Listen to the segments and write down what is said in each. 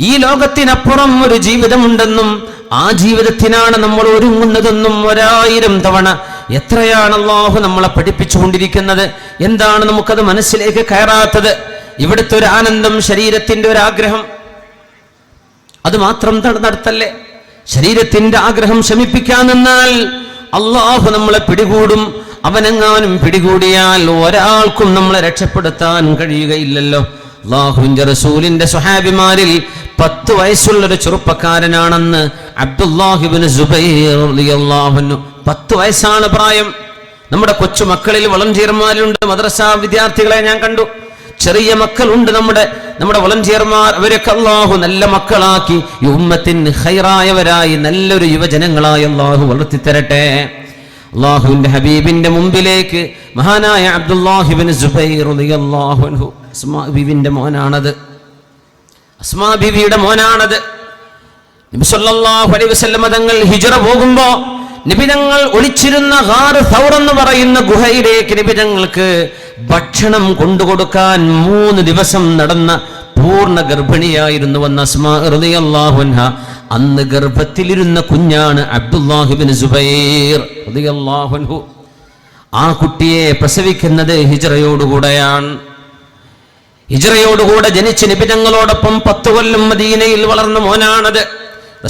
ഈ ലോകത്തിനപ്പുറം ഒരു ജീവിതമുണ്ടെന്നും ആ ജീവിതത്തിനാണ് നമ്മൾ ഒരുങ്ങുന്നതെന്നും ഒരായിരം തവണ എത്രയാണ് അള്ളാഹു നമ്മളെ പഠിപ്പിച്ചുകൊണ്ടിരിക്കുന്നത്? എന്താണ് നമുക്കത് മനസ്സിലേക്ക് കയറാത്തത്? ഇവിടുത്തെ ഒരു ആനന്ദം ശരീരത്തിന്റെ ഒരു ആഗ്രഹം. അത് മാത്രം നടത്തല്ലേ ശരീരത്തിന്റെ ആഗ്രഹം ശമിപ്പിക്കാൻ നിന്നാൽ അള്ളാഹു നമ്മളെ പിടികൂടും. അവനെങ്ങാനും പിടികൂടിയാൽ ഒരാൾക്കും നമ്മളെ രക്ഷപ്പെടുത്താൻ കഴിയുകയില്ലല്ലോ. അള്ളാഹുവിന്റെ റസൂലിന്റെ സ്വഹാബിമാരിൽ പത്ത് വയസ്സുള്ളൊരു ചെറുപ്പക്കാരനാണെന്ന് അബ്ദുല്ലാഹിബിന് സുബൈറിയാഹുന്നു പത്ത് വയസ്സാണ് പ്രായം. നമ്മുടെ കൊച്ചു മക്കളിൽ വളണ്ടിയർമാരുണ്ട് മദ്രസ വിദ്യാർത്ഥികളെ ഞാൻ കണ്ടു. ചെറിയ മക്കളുണ്ട് നമ്മുടെ നമ്മുടെ വളണ്ടിയർമാർ അവരൊക്കെ അള്ളാഹു നല്ല മക്കളാക്കി ഈ ഉമ്മത്തിന് ഹൈറായവരായി നല്ലൊരു യുവജനങ്ങളായി അള്ളാഹു വളർത്തിത്തരട്ടെ. അള്ളാഹുവിന്റെ ഹബീബിന്റെ മുമ്പിലേക്ക് മഹാനായ അബ്ദുല്ലാഹിബിൻ അൻഹു അസ്മാ ബീവിന്റെ മോനാണത്. അസ്മാ ബിബിയുടെ മോനാണത്. നബി സല്ലല്ലാഹു അലൈഹി വസല്ലമ തങ്ങൾ ഹിജ്റ പോകുമ്പോ നിബിതങ്ങൾ ഒളിച്ചിരുന്ന എന്ന് പറയുന്ന ഗുഹയിലേക്ക് നിബിതങ്ങൾക്ക് ഭക്ഷണം കൊണ്ടുകൊടുക്കാൻ മൂന്ന് ദിവസം നടന്ന പൂർണ ഗർഭിണിയായിരുന്നു വന്ന അസ്മാ റളിയല്ലാഹു അൻഹ. അന്ന് ഗർഭത്തിലിരുന്ന കുഞ്ഞാണ് അബ്ദുല്ലാഹിബിൻ സുബൈർ ആ കുട്ടിയെ പ്രസവിക്കുന്നത് ഹിജ്റയോടുകൂടെയാണ്. ഹിജ്റയോടുകൂടെ ജനിച്ച നിബിതങ്ങളോടൊപ്പം പത്ത് കൊല്ലം മദീനയിൽ വളർന്ന മോനാണത്.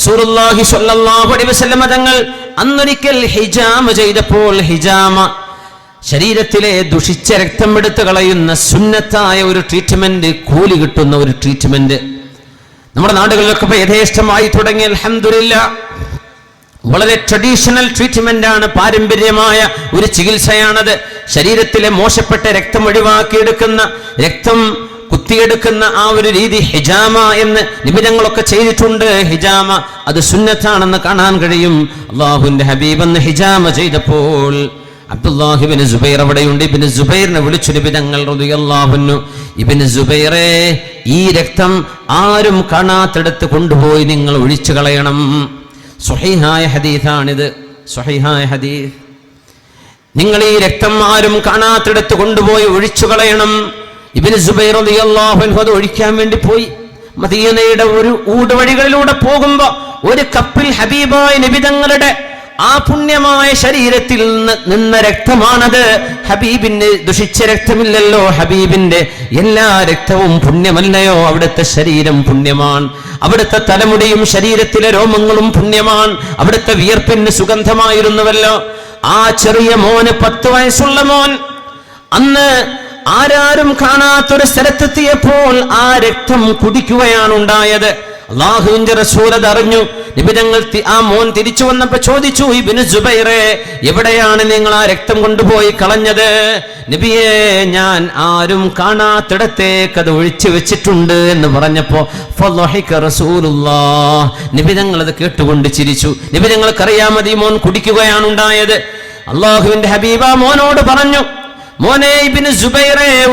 സ്വല്ലല്ലാഹു അലൈഹി വസല്ലമ തങ്ങൾ അന്നൊരിക്കൽ ഹിജാമ ചെയ്തപ്പോൾ ഹിജാമ ശരീരത്തിലെ ദുഷിച്ച രക്തം എടുത്തു കളയുന്ന സുന്നത്തായ ഒരു ട്രീറ്റ്മെന്റ് കൂലി കിട്ടുന്ന ഒരു ട്രീറ്റ്മെന്റ് നമ്മുടെ നാടുകളിലൊക്കെ യഥേഷ്ടമായി തുടങ്ങി. അൽഹംദുലില്ലാ വളരെ ട്രഡീഷണൽ ട്രീറ്റ്മെന്റ് ആണ് പാരമ്പര്യമായ ഒരു ചികിത്സയാണത്. ശരീരത്തിലെ മോശപ്പെട്ട രക്തം ഒഴിവാക്കിയെടുക്കുന്ന രക്തം കുത്തിയെടുക്കുന്ന ആ ഒരു രീതി ഹിജാമ എന്ന് നിബിധങ്ങളൊക്കെ ചെയ്തിട്ടുണ്ട്. ഹിജാമ അത് സുന്നത്താണെന്ന് കാണാൻ കഴിയും. അള്ളാഹുന്റെ ഹബീബ് എന്ന് ഹിജാമ ചെയ്തപ്പോൾ അബ്ദുല്ലാഹിബിന് ജുബൈർ അവിടെയുണ്ട്. ഇബിന് ജുബൈറിനെ വിളിച്ചു നിബിധങ്ങൾ റളിയല്ലാഹുന്നു ഇബിന് ജുബൈറെ ഈ രക്തം ആരും കാണാത്തെടുത്ത് കൊണ്ടുപോയി നിങ്ങൾ ഒഴിച്ചു കളയണം. സ്വഹീഹായ ഹദീഥാണിത് സ്വഹീഹായ ഹദീസ്. നിങ്ങൾ ഈ രക്തം ആരും കാണാത്തിടത്ത് കൊണ്ടുപോയി ഒഴിച്ചു കളയണം. ഇബിന് സുബൈർ അൻഹു അത് ഒഴിക്കാൻ വേണ്ടി പോയി. മദീനയുടെ ഒരു ഊടുവഴികളിലൂടെ പോകുമ്പോൾ ഒരു കപ്പിൽ ഹബീബായ നിബിതങ്ങളുടെ ആ പുണ്യമായ ശരീരത്തിൽ നിന്ന് രക്തമാണത്. ഹബീബിന്റെ ദുഷിച്ച രക്തമില്ലല്ലോ. ഹബീബിന്റെ എല്ലാ രക്തവും പുണ്യമല്ലയോ? അവിടുത്തെ ശരീരം പുണ്യമാണ്. അവിടുത്തെ തലമുടിയും ശരീരത്തിലെ രോമങ്ങളും പുണ്യമാണ്. അവിടുത്തെ വിയർപ്പിന് സുഗന്ധമായിരുന്നുവല്ലോ. ആ ചെറിയ മോന് പത്ത് വയസ്സുള്ള മോൻ. അന്ന് ആരാരും കാണാത്തൊരു സ്ഥലത്തെത്തിയപ്പോൾ ആ രക്തം കുടിക്കുകയാണ് ഉണ്ടായത്. അള്ളാഹുവിന്റെ റസൂലത് അറിഞ്ഞു. നിബിതങ്ങൾ ആ മോൻ തിരിച്ചു വന്നപ്പോ ചോദിച്ചു ഇബിന് ജുബൈറെ എവിടെയാണ് നിങ്ങൾ ആ രക്തം കൊണ്ടുപോയി കളഞ്ഞത്? നബിയെ ഞാൻ ആരും കാണാത്തിടത്തേക്ക് അത് ഒഴിച്ചു വെച്ചിട്ടുണ്ട് എന്ന് പറഞ്ഞപ്പോ നിബിതങ്ങൾ അത് കേട്ടുകൊണ്ട് ചിരിച്ചു. നബി മതി ഈ മോൻ കുടിക്കുകയാണ് ഉണ്ടായത്. അള്ളാഹുവിന്റെ ഹബീബ മോനോട് പറഞ്ഞു മോനെ ഇബ്നു ജുബൈറെ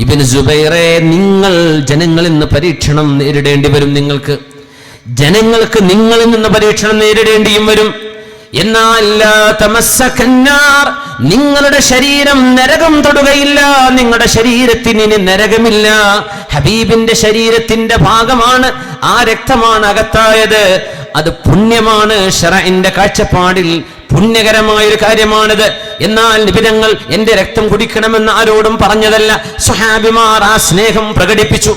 ഇബ്നു സുബൈറെ നിങ്ങൾ ജനങ്ങളിൽ നിന്ന് പരീക്ഷണം നേരിടേണ്ടി വരും നിങ്ങൾക്ക്. ജനങ്ങൾക്ക് നിങ്ങളിൽ നിന്ന് പരീക്ഷണം നേരിടേണ്ടിയും വരും. എന്നാൽ നിങ്ങളുടെ ശരീരം നരകം തൊടുകയില്ല നിങ്ങളുടെ ശരീരത്തിന് ഇനി നരകമില്ല. ഹബീബിന്റെ ശരീരത്തിന്റെ ഭാഗമാണ് ആ രക്തമാണ് അകത്തായത്. അത് പുണ്യമാണ് ഷറഇന്റെ കാഴ്ചപ്പാടിൽ. പുണ്യകരമായ ഒരു കാര്യമാണിത്. എന്നാൽ നിബിധങ്ങൾ എന്റെ രക്തം കുടിക്കണമെന്ന് ആരോടും പറഞ്ഞതല്ല. സുഹാബിമാർ ആ സ്നേഹം പ്രകടിപ്പിച്ചു.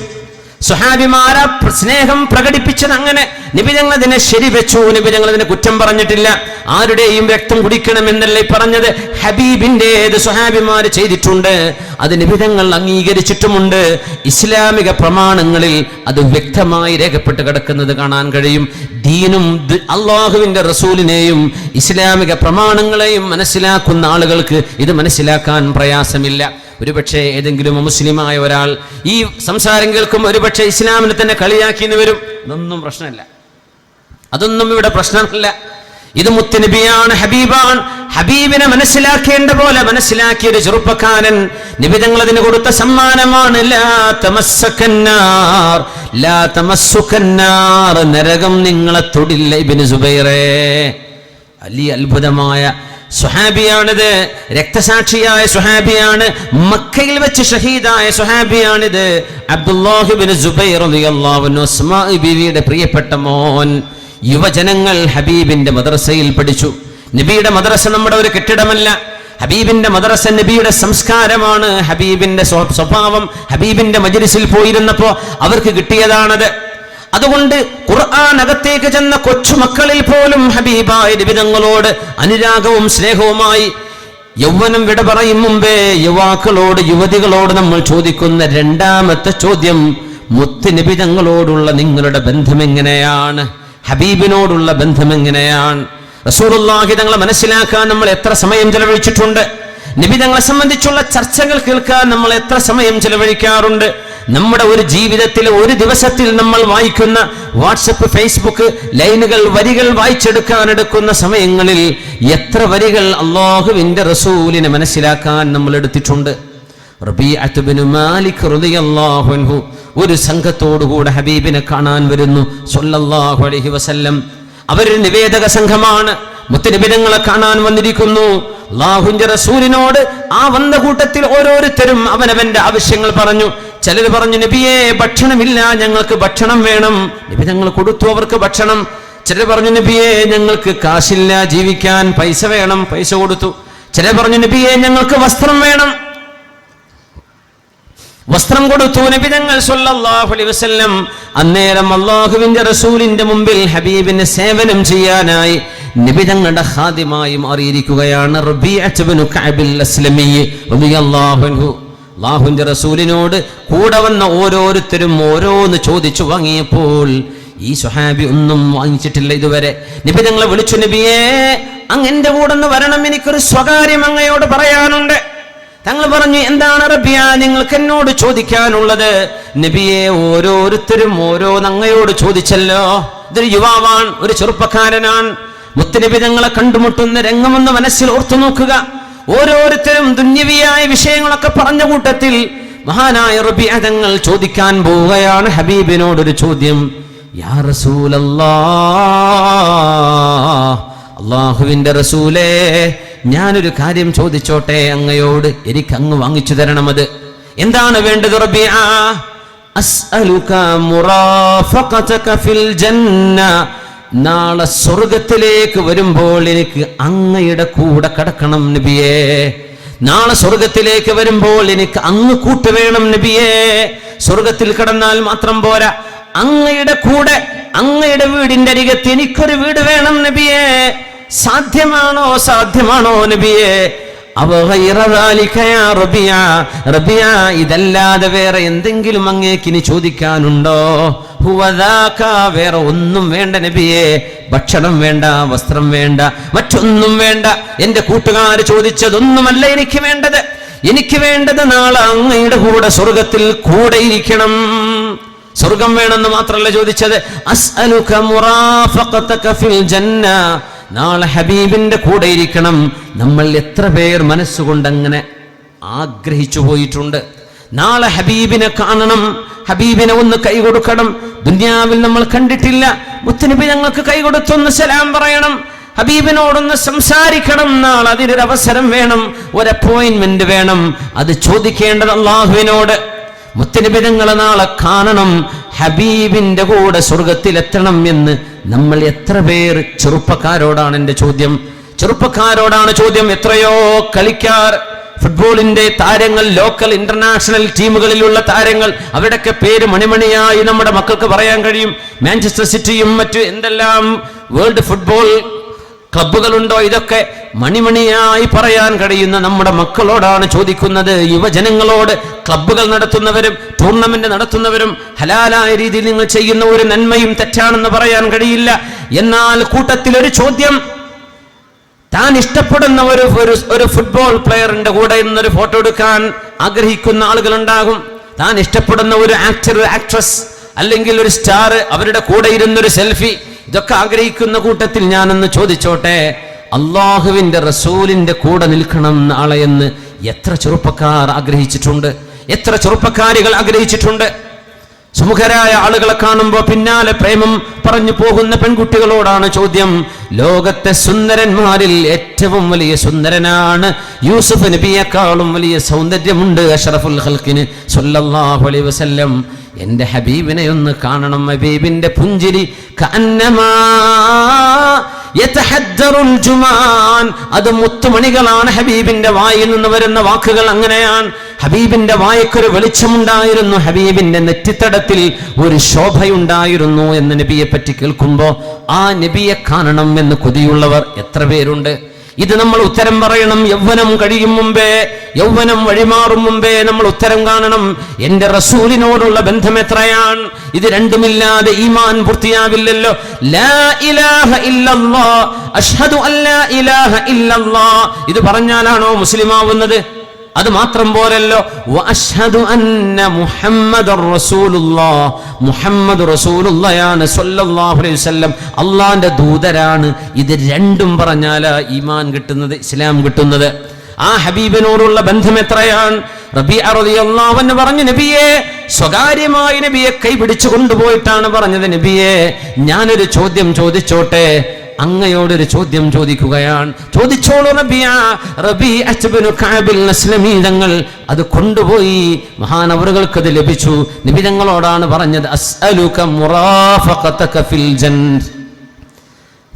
സുഹാബിമാര സ്നേഹം പ്രകടിപ്പിച്ചത് അങ്ങനെ. നിബിധങ്ങൾ അതിനെ ശരിവെച്ചു നിബിധങ്ങൾ അതിനെ കുറ്റം പറഞ്ഞിട്ടില്ല. ആരുടെയും രക്തം കുടിക്കണമെന്നല്ലേ പറഞ്ഞത്? ഹബീബിന്റെത് സുഹാബിമാർ ചെയ്തിട്ടുണ്ട്? അത് നിബിധങ്ങൾ അംഗീകരിച്ചിട്ടുമുണ്ട്. ഇസ്ലാമിക പ്രമാണങ്ങളിൽ അത് വ്യക്തമായി രേഖപ്പെട്ട് കിടക്കുന്നത് കാണാൻ കഴിയും. ദീനും അള്ളാഹുവിന്റെ റസൂലിനെയും ഇസ്ലാമിക പ്രമാണങ്ങളെയും മനസ്സിലാക്കുന്ന ആളുകൾക്ക് ഇത് മനസ്സിലാക്കാൻ പ്രയാസമില്ല. ഒരുപക്ഷെ ഏതെങ്കിലും മുസ്ലിമായ ഒരാൾ ഈ സംസാരം കേൾക്കും ഒരുപക്ഷെ ഇസ്ലാമിനെ തന്നെ കളിയാക്കി എന്ന് വരും. അതൊന്നും പ്രശ്നമല്ല. അതൊന്നും ഇവിടെ പ്രശ്നമല്ല. ഇത് മുത്തുനബിയാണ് ഹബീബാൻ ഹബീബിനെ മനസ്സിലാക്കേണ്ട പോലെ മനസ്സിലാക്കിയ ഒരു ചെറുപ്പക്കാരൻ നിബിതങ്ങൾ അതിന് കൊടുത്ത സമ്മാനമാണ്. നരകം നിങ്ങളെ തൊടില്ല ഇബിന് സുബൈറേ. അലി അത്ഭുതമായ സുഹാബിയാണിത് രക്തസാക്ഷിയായ സുഹാബിയാണ് മക്കയിൽ വെച്ച് ഷഹീദായ സുഹാബിയാണിത് അബ്ദുല്ലാഹിബിൻ സുബൈർ പ്രിയപ്പെട്ട മോൻ യുവജനങ്ങൾ ഹബീബിന്റെ മദ്രസയിൽ പഠിച്ചു. നബിയുടെ മദ്രസ നമ്മുടെ ഒരു കെട്ടിടമല്ല. ഹബീബിന്റെ മദ്രസ നബിയുടെ സംസ്കാരമാണ്. ഹബീബിന്റെ സ്വഭാവം ഹബീബിന്റെ മജ്ലിസിൽ പോയിരുന്നപ്പോ അവർക്ക് കിട്ടിയതാണത്. അതുകൊണ്ട് ഖുർആൻ അകത്തേക്ക് ചെന്ന കൊച്ചുമക്കളിൽ പോലും ഹബീബായ രവിതങ്ങളോട് അനുരാഗവും സ്നേഹവുമായി യൗവനം വിട പറയും മുമ്പേ യുവാക്കളോട് യുവതികളോട് നമ്മൾ ചോദിക്കുന്ന രണ്ടാമത്തെ ചോദ്യം മുത്ത് നിബിതങ്ങളോടുള്ള നിങ്ങളുടെ ബന്ധം എങ്ങനെയാണ് ഹബീബിനോടുള്ള ബന്ധം എങ്ങനെയാണ് റസൂലുള്ളാഹി തങ്ങളെ മനസ്സിലാക്കാൻ നമ്മൾ എത്ര സമയം ചെലവഴിച്ചിട്ടുണ്ട്? നിബിതങ്ങളെ സംബന്ധിച്ചുള്ള ചർച്ചകൾ കേൾക്കാൻ നമ്മൾ എത്ര സമയം ചെലവഴിക്കാറുണ്ട്? നമ്മുടെ ഒരു ജീവിതത്തിൽ ഒരു ദിവസത്തിൽ നമ്മൾ വായിക്കുന്ന വാട്സപ്പ് ഫേസ്ബുക്ക് ലൈനുകൾ വരികൾ വായിച്ചെടുക്കാൻ എടുക്കുന്ന സമയങ്ങളിൽ എത്ര വരികൾ അള്ളാഹുവിന്റെ റസൂലിനെ മനസ്സിലാക്കാൻ നമ്മൾ എടുത്തിട്ടുണ്ട്. മാലിക് ഒരു സംഘത്തോടുകൂടെ ഹബീബിനെ കാണാൻ വരുന്നു സല്ലല്ലാഹു അലൈഹി വസല്ലം. അവരൊരു നിവേദക സംഘമാണ്. മുത്തനിബിനങ്ങളെ കാണാൻ വന്നിരിക്കുന്നു. അള്ളാഹുവിന്റെ റസൂലിനോട് ആ വന്ന കൂട്ടത്തിൽ ഓരോരുത്തരും അവനവന്റെ ആവശ്യങ്ങൾ പറഞ്ഞു. ചിലർ പറഞ്ഞു നബിയെ ഭക്ഷണമില്ല ഞങ്ങൾക്ക് ഭക്ഷണം വേണം. നബി ഞങ്ങൾ കൊടുത്തു അവർക്ക് ഭക്ഷണം. ചിലർ പറഞ്ഞു നബിയെ ഞങ്ങൾക്ക് കാശില്ല ജീവിക്കാൻ പൈസ വേണം. പൈസ കൊടുത്തു. ചിലർ പറഞ്ഞു നബിയെ ഞങ്ങൾക്ക് വസ്ത്രം വേണം. വസ്ത്രം കൊടുത്തു നബി ഞങ്ങൾ സല്ലല്ലാഹു അലൈഹി വസല്ലം. അന്നേരം അള്ളാഹുവിന്റെ റസൂലിന്റെ മുമ്പിൽ ഹബീബിന്റെ സേവനം ചെയ്യാനായി നബി തങ്ങളുടെ ഹാദ്യമായി മാറിയിരിക്കുകയാണ് കഅബിൽ അസ്ലമി റളിയല്ലാഹു അൻഹു. അള്ളാഹുവിന്റെ റസൂലിനോട് കൂടെ വന്ന ഓരോരുത്തരും ഓരോന്ന് ചോദിച്ചു വാങ്ങിയപ്പോൾ ഈ സുഹാബി ഒന്നും വാങ്ങിച്ചിട്ടില്ല ഇതുവരെ. നബി തങ്ങളെ വിളിച്ചു നബിയേ അങ്ങ് എന്റെ കൂടെ ഒന്ന് വരണം എനിക്കൊരു സ്വകാര്യം അങ്ങയോട് പറയാനുണ്ട്. തങ്ങൾ പറഞ്ഞു എന്താണ് റബിയ നിങ്ങൾക്ക് എന്നോട് ചോദിക്കാനുള്ളത്? നബിയെ ഓരോരുത്തരും ഓരോ നങ്ങയോട് ചോദിച്ചല്ലോ. ഇതൊരു യുവാവാൻ ഒരു ചെറുപ്പക്കാരനാൻ മുത്തനബി തങ്ങളെ കണ്ടുമുട്ടുന്ന രംഗമെന്ന് മനസ്സിൽ ഓർത്തു നോക്കുക. ഓരോരുത്തരും ദുന്യവിയായ വിഷയങ്ങളൊക്കെ പറഞ്ഞ കൂട്ടത്തിൽ മഹാനായ റബി അതങ്ങൾ ചോദിക്കാൻ പോവുകയാണ് ഹബീബിനോടൊരു ചോദ്യം. യാ അള്ളാഹുവിന്റെ റസൂലേ ഞാനൊരു കാര്യം ചോദിച്ചോട്ടെ അങ്ങയോട്. എനിക്ക് അങ്ങ് വാങ്ങിച്ചു തരണം അത്. എന്താണ് വേണ്ടത് റബി അസ്അലുക മുറാഫഖതക ഫിൽ ജന്ന നാളെ സ്വർഗത്തിലേക്ക് വരുമ്പോൾ എനിക്ക് അങ്ങയുടെ കൂടെ കടക്കണം നബിയേ. നാളെ സ്വർഗത്തിലേക്ക് വരുമ്പോൾ എനിക്ക് അങ്ങ് കൂട്ട് വേണം നബിയേ. സ്വർഗത്തിൽ കടന്നാൽ മാത്രം പോരാ. അങ്ങയുടെ കൂടെ അങ്ങയുടെ വീടിന്റെ അരികത്ത് എനിക്കൊരു വീട് വേണം നബിയേ. സാധ്യമാണോ സാധ്യമാണോ നബിയേ? റബിയ റബിയ ഇതല്ലാതെ വേറെ എന്തെങ്കിലും അങ്ങേക്കിനി ചോദിക്കാനുണ്ടോ? വേറെ ഒന്നും വേണ്ട നബിയെ. ഭക്ഷണം വേണ്ട വസ്ത്രം വേണ്ട മറ്റൊന്നും വേണ്ട. എന്റെ കൂട്ടുകാർ ചോദിച്ചതൊന്നുമല്ല എനിക്ക് വേണ്ടത്. എനിക്ക് വേണ്ടത് നാളെ അങ്ങയുടെ കൂടെ സ്വർഗത്തിൽ കൂടെ ഇരിക്കണം. സ്വർഗം വേണമെന്ന് മാത്രമല്ല ചോദിച്ചത്. നാളെ ഹബീബിന്റെ കൂടെ ഇരിക്കണം. നമ്മൾ എത്ര പേർ മനസ്സുകൊണ്ട് അങ്ങനെ ആഗ്രഹിച്ചു പോയിട്ടുണ്ട്. നാളെ ഹബീബിനെ കാണണം. ഹബീബിനെ ഒന്ന് കൈ കൊടുക്കണം. ദുന്യാവിൽ നമ്മൾ കണ്ടിട്ടില്ല. മുത്തനബി ഞങ്ങൾക്ക് കൈ കൊടുത്തൊന്ന് സലാം പറയണം. ഹബീബിനോടൊന്ന് സംസാരിക്കണം. നാളെ അതിനൊരു അവസരം വേണം. ഒരു അപ്പോയിന്റ്മെന്റ് വേണം. അത് ചോദിക്കേണ്ടത് അള്ളാഹുവിനോട്. മുത്തനിബിതങ്ങളെ നാളെ കാണണം. ഹബീബിന്റെ കൂടെ സ്വർഗത്തിലെത്തണം എന്ന് നമ്മൾ എത്ര പേർ ചെറുപ്പക്കാരോടാണ് എന്റെ ചോദ്യം? ചെറുപ്പക്കാരോടാണ് ചോദ്യം എത്രയോ കളിക്കാർ. ഫുട്ബോളിന്റെ താരങ്ങൾ ലോക്കൽ ഇന്റർനാഷണൽ ടീമുകളിലുള്ള താരങ്ങൾ അവരുടെയൊക്കെ പേര് മണിമണിയായി നമ്മുടെ മക്കൾക്ക് പറയാൻ കഴിയും. മാഞ്ചസ്റ്റർ സിറ്റിയും മറ്റു എന്തെല്ലാം വേൾഡ് ഫുട്ബോൾ ക്ലബ്ബുകളുണ്ടോ ഇതൊക്കെ മണിമണിയായി പറയാൻ കഴിയുന്ന നമ്മുടെ മക്കളോടാണ് ചോദിക്കുന്നത്. യുവജനങ്ങളോട് ക്ലബ്ബുകൾ നടത്തുന്നവരും ടൂർണമെന്റ് നടത്തുന്നവരും ഹലാലായ രീതിയിൽ നിങ്ങൾ ചെയ്യുന്ന ഒരു നന്മയും തെറ്റാണെന്ന് പറയാൻ കഴിയില്ല. എന്നാൽ കൂട്ടത്തിൽ ഒരു ചോദ്യം താൻ ഇഷ്ടപ്പെടുന്ന ഒരു ഒരു ഒരു ഫുട്ബോൾ പ്ലെയറിന്റെ കൂടെ ഇന്നൊരു ഫോട്ടോ എടുക്കാൻ ആഗ്രഹിക്കുന്ന ആളുകളുണ്ടാകും. താൻ ഇഷ്ടപ്പെടുന്ന ഒരു ആക്ടർ ആക്ട്രസ് അല്ലെങ്കിൽ ഒരു സ്റ്റാർ അവരുടെ കൂടെ ഇരുന്നൊരു സെൽഫി ഇതൊക്കെ ആഗ്രഹിക്കുന്ന കൂട്ടത്തിൽ ഞാനൊന്ന് ചോദിച്ചോട്ടെ അള്ളാഹുവിന്റെ റസൂലിന്റെ കൂടെ നിൽക്കണം നാളെ എന്ന് എത്ര ചെറുപ്പക്കാർ ആഗ്രഹിച്ചിട്ടുണ്ട്? എത്ര ചെറുപ്പക്കാരികൾ ആഗ്രഹിച്ചിട്ടുണ്ട്? സുമുഖരായ ആളുകളെ കാണുമ്പോൾ പിന്നാലെ പ്രേമം പറഞ്ഞു പോകുന്ന പെൺകുട്ടികളോടാണ് ചോദ്യം. ലോകത്തെ സുന്ദരന്മാരിൽ ഏറ്റവും വലിയ സുന്ദരനാണ് യൂസുഫ് നബിയെക്കാളും വലിയ സൗന്ദര്യമുണ്ട് അഷറഫുൽ ഹൽക്കിന് സല്ലല്ലാഹു അലൈഹി വസല്ലം. എന്റെ ഹബീബിനെ ഒന്ന് കാണണം ഹബീബിന്റെ പുഞ്ചിരി. അത് മുത്തുമണികളാണ് ഹബീബിന്റെ വായിൽ നിന്ന് വരുന്ന വാക്കുകൾ അങ്ങനെയാണ്. ഹബീബിന്റെ വായക്കൊരു വെളിച്ചമുണ്ടായിരുന്നു. ഹബീബിന്റെ നെറ്റിത്തടത്തിൽ ഒരു ശോഭയുണ്ടായിരുന്നു എന്ന് നബിയെ പറ്റി കേൾക്കുമ്പോ ആ നബിയെ കാണണം എന്ന് കൊതിയുള്ളവർ എത്ര പേരുണ്ട്? ഇത് നമ്മൾ ഉത്തരം പറയണം. യൗവനം കഴിയും മുമ്പേ യൗവനം വഴിമാറും മുമ്പേ നമ്മൾ ഉത്തരം കാണണം. എന്റെ റസൂലിനോടുള്ള ബന്ധം എത്രയാണ്? ഇത് രണ്ടുമില്ലാതെ ഈമാൻ പൂർത്തിയാവില്ലല്ലോ. ഇത് പറഞ്ഞാലാണോ മുസ്ലിം ആവുന്നത് അത് മാത്രം പോരല്ലോ. മുഹമ്മദ് അള്ളാന്റെ ദൂതരാണ് ഇത് രണ്ടും പറഞ്ഞാലാ ഈമാൻ കിട്ടുന്നത് ഇസ്ലാം കിട്ടുന്നത്. ആ ഹബീബിനോടുള്ള ബന്ധം എത്രയാണ്? റബി അറളിയല്ലാഹു പറഞ്ഞു നബിയെ സ്വകാര്യമായി നബിയെ കൈ പിടിച്ചു കൊണ്ടുപോയിട്ടാണ് പറഞ്ഞത് നബിയെ. ഞാനൊരു ചോദ്യം ചോദിച്ചോട്ടെ? അങ്ങയോടൊരു ചോദ്യം ചോദിക്കുകയാണ്. ചോദിച്ചോളൂ റബിയ റബി അച്ഛബിനു കാബിൽ അസ്ലമീ തങ്ങൾ അത് കൊണ്ടുപോയി മഹാനവറുകൾക്ക് അത് ലഭിച്ചു. നിബിതങ്ങളോടാണ് പറഞ്ഞത് അസ്അലുക മുറാഫഖതക ഫിൽ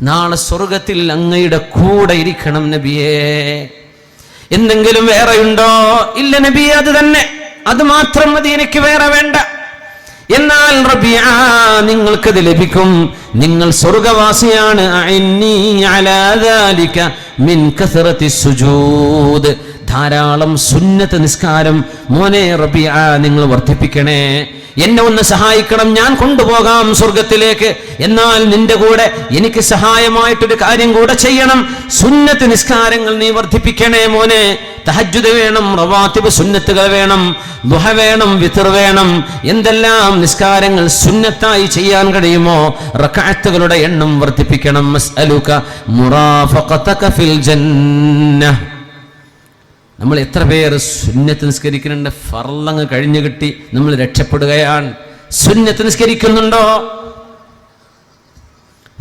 നാളെ സ്വർഗത്തിൽ അങ്ങയുടെ കൂടെ ഇരിക്കണം നബിയേ. എന്തെങ്കിലും വേറെയുണ്ടോ? ഇല്ല നബിയെ അത് തന്നെ. അത് മാത്രം മതി എനിക്ക് വേറെ വേണ്ട. എന്നാൽ നിങ്ങൾക്കത് ലഭിക്കും. നിങ്ങൾ സ്വർഗവാസിയാണ്. മിൻ കസറത്തി സുജൂദ്. ധാരാളം സുന്നത്ത് നിസ്കാരം. മോനെ റബിയ നിങ്ങൾ വർദ്ധിപ്പിക്കണേ. എന്നെ ഒന്ന് സഹായിക്കണം ഞാൻ കൊണ്ടുപോകാം സ്വർഗത്തിലേക്ക് എന്നാൽ നിന്റെ കൂടെ എനിക്ക് സഹായമായിട്ടൊരു കാര്യം കൂടെ ചെയ്യണം. സുന്നത്ത് നിസ്കാരങ്ങൾ നീ വർദ്ധിപ്പിക്കണേ മോനെ. തഹജ്ജുദ് വേണം റവാത്തിബ് സുന്നത്തുകൾ വേണം ദുഹ വേണം വിത്തർ വേണം. എന്തെല്ലാം നിസ്കാരങ്ങൾ സുന്നത്തായി ചെയ്യാൻ കഴിയുമോ റക്കാത്തുകളുടെ എണ്ണം വർദ്ധിപ്പിക്കണം. മുറാഫഖതക ഫിൽ ജന്നഹ്. നമ്മൾ എത്ര പേർ സുന്നത്ത് നിസ്കരിക്കുന്നുണ്ട്? ഫർലങ്ങ് കഴിഞ്ഞു കിട്ടി. നമ്മൾ രക്ഷപ്പെടുകയാണ്. സുന്നത്ത് നിസ്കരിക്കുന്നുണ്ടോ?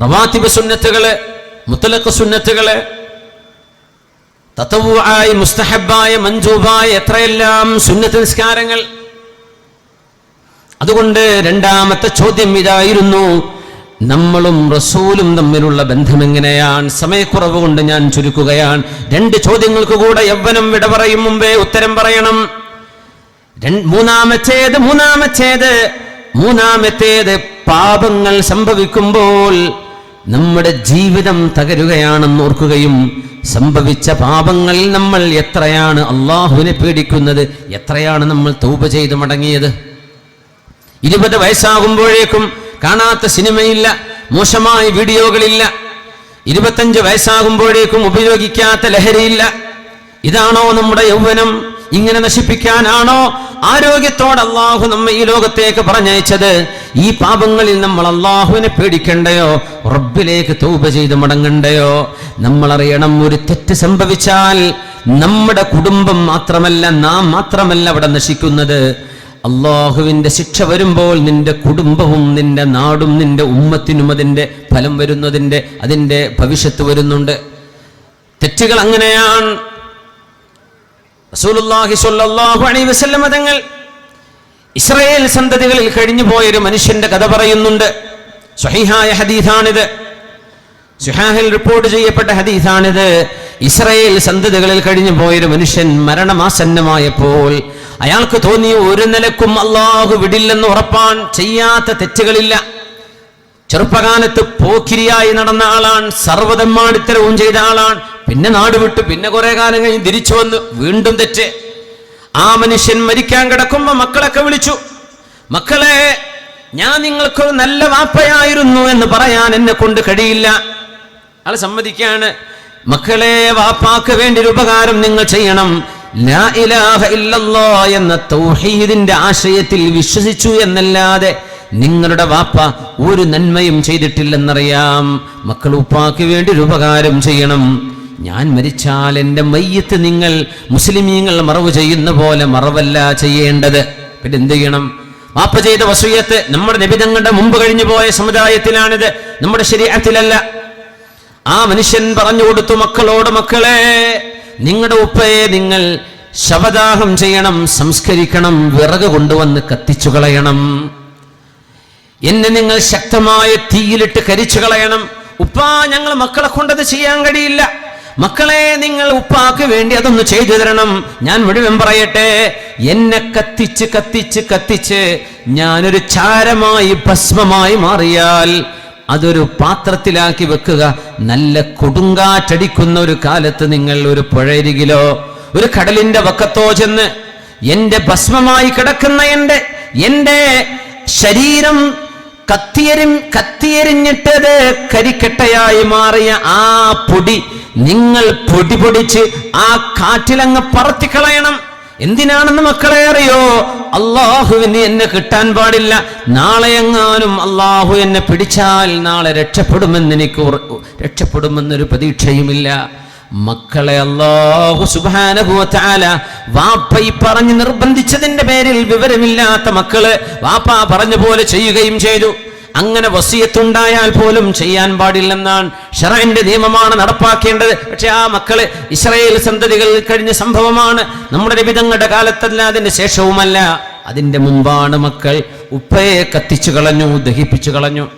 റവാത്തിബ് സുന്നത്തുകൾ മുത്തലക്ക് സുന്നത്തുകൾ തത്വമായി മുസ്തഹബായ മഞ്ജൂബായ എത്രയെല്ലാം സുന്നത്ത് നിസ്കാരങ്ങൾ? അതുകൊണ്ട് രണ്ടാമത്തെ ചോദ്യം ഇതായിരുന്നു. നമ്മളും റസൂലും തമ്മിലുള്ള ബന്ധം എങ്ങനെയാണ് സമയക്കുറവ് കൊണ്ട് ഞാൻ ചുരുക്കുകയാണ്. രണ്ട് ചോദ്യങ്ങൾക്ക് കൂടെ യൗവനം വിട പറയും മുമ്പേ ഉത്തരം പറയണം. മൂന്നാമത്തേത് മൂന്നാമത്തേത് മൂന്നാമത്തേത് പാപങ്ങൾ സംഭവിക്കുമ്പോൾ നമ്മുടെ ജീവിതം തകരുകയാണെന്ന് ഓർക്കുകയും സംഭവിച്ച പാപങ്ങളിൽ നമ്മൾ എത്രയാണ് അള്ളാഹുവിനെ പേടിക്കുന്നത് എത്രയാണ് നമ്മൾ തൗബ ചെയ്ത് മടങ്ങിയത്? ഇരുപത് വയസ്സാകുമ്പോഴേക്കും കാണാത്ത സിനിമയില്ല മോശമായ വീഡിയോകളില്ല. ഇരുപത്തഞ്ച് വയസ്സാകുമ്പോഴേക്കും ഉപയോഗിക്കാത്ത ലഹരിയില്ല. ഇതാണോ നമ്മുടെ യൗവനം? ഇങ്ങനെ നശിപ്പിക്കാനാണോ ആരോഗ്യത്തോടെ അള്ളാഹു നമ്മെ ഈ ലോകത്തേക്ക് പറഞ്ഞയച്ചത്? ഈ പാപങ്ങളിൽ നമ്മൾ അള്ളാഹുവിനെ പേടിക്കണ്ടയോ? റബ്ബിലേക്ക് തൗബ ചെയ്ത് മടങ്ങണ്ടയോ? നമ്മളറിയണം ഒരു തെറ്റ് സംഭവിച്ചാൽ നമ്മുടെ കുടുംബം മാത്രമല്ല നാം മാത്രമല്ല അവിടെ നശിക്കുന്നത്. അള്ളാഹുവിന്റെ ശിക്ഷ വരുമ്പോൾ നിന്റെ കുടുംബവും നിന്റെ നാടും നിന്റെ ഉമ്മത്തിനും അതിന്റെ ഫലം വരുന്നതിന്റെ അതിന്റെ ഭവിഷ്യത്ത് വരുന്നുണ്ട്. തെറ്റുകൾ അങ്ങനെയാണ്. സ്വല്ലല്ലാഹു അലൈഹി തങ്ങൾ ഇസ്രായേൽ സന്തതികളിൽ കഴിഞ്ഞു പോയൊരു മനുഷ്യന്റെ കഥ പറയുന്നുണ്ട്. സ്വഹീഹായ ഹദീസാണിത്. സുഹാഹിൽ റിപ്പോർട്ട് ചെയ്യപ്പെട്ട ഹദീസാണിത്. ഇസ്രായേൽ സന്തതികളിൽ കഴിഞ്ഞു പോയൊരു മനുഷ്യൻ മരണമാസന്നമായപ്പോൾ അയാൾക്ക് തോന്നി ഒരു നിലക്കും അള്ളാഹു വിടില്ലെന്ന് ഉറപ്പാൻ ചെയ്യാത്ത തെറ്റുകളില്ല. ചെറുപ്പകാലത്ത് പോക്കിരിയായി നടന്ന ആളാണ് സർവതമ്മാടിത്തരവും ചെയ്ത ആളാണ്. പിന്നെ നാട് വിട്ടു പിന്നെ കുറെ കാലം കഴിഞ്ഞ് തിരിച്ചു വന്ന് വീണ്ടും തെറ്റ്. ആ മനുഷ്യൻ മരിക്കാൻ കിടക്കുമ്പോ മക്കളൊക്കെ വിളിച്ചു മക്കളെ ഞാൻ നിങ്ങൾക്ക് നല്ല വാപ്പയായിരുന്നു എന്ന് പറയാൻ എന്നെ കൊണ്ട് കഴിയില്ല. ആളെ സമ്മതിക്കാണ് മക്കളെ വാപ്പാക്ക് വേണ്ടി ഒരു ഉപകാരം നിങ്ങൾ ചെയ്യണം. ലാ ഇലാഹ ഇല്ലല്ലോ എന്ന തൗഹീദിന്റെ ആശയത്തിൽ വിശ്വസിച്ചു എന്നല്ലാതെ നിങ്ങളുടെ വാപ്പ ഒരു നന്മയും ചെയ്തിട്ടില്ലെന്നറിയാം. മക്കൾ ഉപ്പാക്ക് വേണ്ടി ഒരു ഉപകാരം ചെയ്യണം. ഞാൻ മരിച്ചാൽ എന്റെ മയ്യത്ത് നിങ്ങൾ മുസ്ലിമീങ്ങൾ മറവ് ചെയ്യുന്ന പോലെ മറവല്ല ചെയ്യേണ്ടത്. പിന്നെ എന്ത് ചെയ്യണം? വാപ്പ ചെയ്ത വസൂയത്ത് നമ്മുടെ നിബിതങ്ങളുടെ മുമ്പ് കഴിഞ്ഞു പോയ സമുദായത്തിലാണിത്. നമ്മുടെ ശരീരത്തിലല്ല. ആ മനുഷ്യൻ പറഞ്ഞു കൊടുത്തു മക്കളോട് മക്കളെ നിങ്ങളുടെ ഉപ്പയെ നിങ്ങൾ ശവദാഹം ചെയ്യണം സംസ്കരിക്കണം വിറക് കൊണ്ടുവന്ന് കത്തിച്ചു കളയണം. എന്നെ നിങ്ങൾ ശക്തമായ തീയിലിട്ട് കരിച്ചു കളയണം. ഉപ്പ ഞങ്ങൾ മക്കളെ കൊണ്ടത് ചെയ്യാൻ കഴിയില്ല. മക്കളെ നിങ്ങൾ ഉപ്പാക്ക് വേണ്ടി അതൊന്ന് ചെയ്തു തരണം. ഞാൻ മുഴുവൻ പറയട്ടെ എന്നെ കത്തിച്ച് കത്തിച്ച് കത്തിച്ച് ഞാനൊരു ചാരമായി ഭസ്മമായി മാറിയാൽ അതൊരു പാത്രത്തിലാക്കി വെക്കുക. നല്ല കൊടുങ്കാറ്റടിക്കുന്ന ഒരു കാലത്ത് നിങ്ങൾ ഒരു പുഴയരികിലോ ഒരു കടലിന്റെ വക്കത്തോ ചെന്ന് എന്റെ ഭസ്മമായി കിടക്കുന്ന എന്റെ എന്റെ ശരീരം കത്തിയരി കത്തിയെരിഞ്ഞിട്ടത് കരിക്കട്ടയായി മാറിയ ആ പൊടി നിങ്ങൾ പൊടി പൊടിച്ച് ആ കാറ്റിലങ്ങ് പറത്തിക്കളയണം. എന്തിനാണെന്ന് മക്കളെ അറിയോ? അള്ളാഹുവിന് എന്നെ കിട്ടാൻ പാടില്ല. നാളെ എങ്ങാനും അള്ളാഹു എന്നെ പിടിച്ചാൽ നാളെ രക്ഷപ്പെടുമെന്ന് എനിക്ക് രക്ഷപ്പെടുമെന്നൊരു പ്രതീക്ഷയുമില്ല. മക്കളെ അള്ളാഹു സുബ്ഹാനഹു വതആല വാപ്പ ഈ പറഞ്ഞ് നിർബന്ധിച്ചതിന്റെ പേരിൽ വിവരമില്ലാത്ത മക്കൾ വാപ്പ പറഞ്ഞ പോലെ ചെയ്യുകയും ചെയ്തു. അങ്ങനെ വസീയത്തുണ്ടായാൽ പോലും ചെയ്യാൻ പാടില്ലെന്നാണ് ഷറൈന്റെ നിയമമാണ് നടപ്പാക്കേണ്ടത്. പക്ഷെ ആ മക്കൾ ഇസ്രയേൽ സന്തതികൾ കഴിഞ്ഞ സംഭവമാണ്. നമ്മുടെ രവിതങ്ങളുടെ കാലത്തല്ല അതിന്റെ ശേഷവുമല്ല. അതിന്റെ മുമ്പാണ് മക്കൾ ഉപ്പയെ കത്തിച്ചു കളഞ്ഞു ദഹിപ്പിച്ചു കളഞ്ഞു.